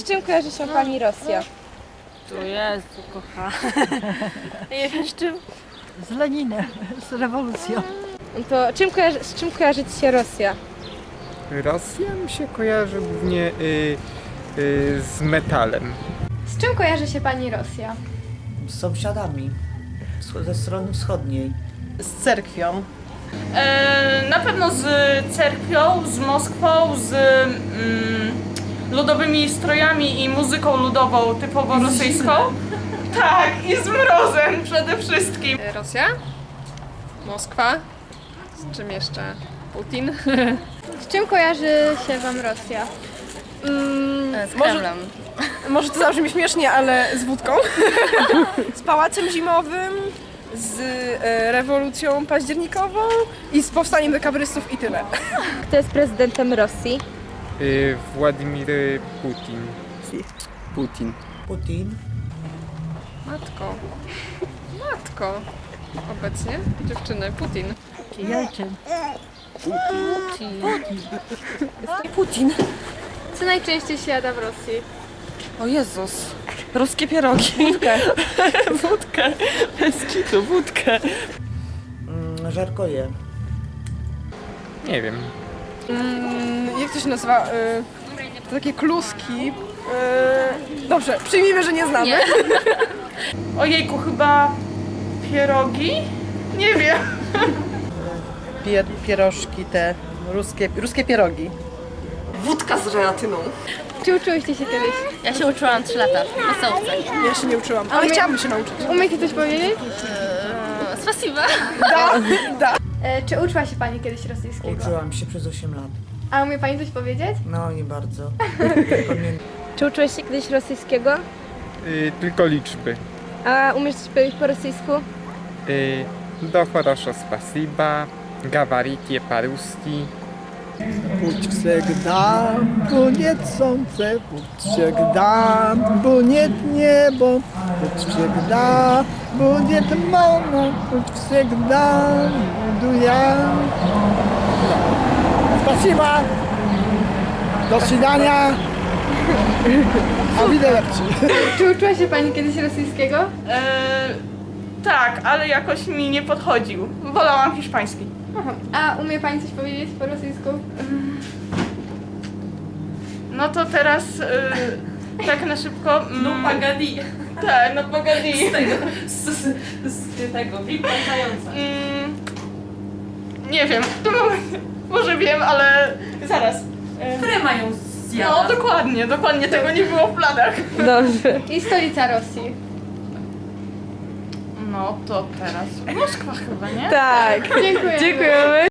Z czym kojarzy się Pani Rosja? Tu Jezu, kocha. Z czym. Z Leninem, z rewolucją. To czym kojarzy, z czym kojarzy Ci się Rosja? Rosja mi się kojarzy głównie y, y, z metalem. Z czym kojarzy się Pani Rosja? Z sąsiadami. wsch- Ze strony wschodniej. z cerkwią. E, na pewno z cerkwią, z Moskwą, z mm, ludowymi strojami i muzyką ludową typowo rosyjską. Tak, i z mrozem przede wszystkim. Rosja, Moskwa, z czym jeszcze? Putin. Z czym kojarzy się Wam Rosja? Z Kremlem. Może to zabrzmi śmiesznie, ale z wódką. z pałacem zimowym, z e, rewolucją październikową i z powstaniem dekabrystów i tyle. Kto jest prezydentem Rosji? Y, Władimir Putin. Putin. Putin. Matko. Matko. Obecnie dziewczyny. Putin. Jelczyn. Co najczęściej się jada w Rosji? O Jezus. Ruskie pierogi. Wódkę. wódkę. Bez kitu, wódkę. Mm, żarkoje. Nie wiem. Mm, jak to się nazywa? To takie kluski. E, dobrze, przyjmijmy, że nie znamy. Ojejku, chyba pierogi? Nie wiem. Pier, pierożki te, ruskie, ruskie pierogi. Wódka z żelatyną. Czy uczyłyście się kiedyś? Ja się uczyłam 3 lata w. Ja się nie uczyłam, ale chciałabym się nauczyć. Umiecie coś powiedzieć? Spasiba. E, czy uczyła się Pani kiedyś rosyjskiego? Uczyłam się przez 8 lat. A umie Pani coś powiedzieć? No nie bardzo. Pamiętam. Czy uczyłeś się kiedyś rosyjskiego? Y, tylko liczby. A umiesz coś powiedzieć po rosyjsku? Y, do хорошо спасибо. Говорите по-русски. Путь всегда будет солнце, путь всегда будет небо, путь всегда будет волна, путь всегда буду я. Спасибо. До свидания. Arrivederci. Czy uczyła się Pani kiedyś rosyjskiego? E, tak, ale jakoś mi nie podchodził. Wolałam hiszpański. Aha. A umie Pani coś powiedzieć po rosyjsku? No to teraz y, tak na szybko. No pagadi. Tak, no pagadi. Z tego, z, z, z tego, wypłacająca. Mm, nie wiem, w tym momencie, może wiem, ale zaraz. Które mają zjadać? No dokładnie, dokładnie tego nie było w planach. Dobrze. I stolica Rosji. No to teraz Moskwa chyba, nie? Tak. Dziękuję. Dziękujemy.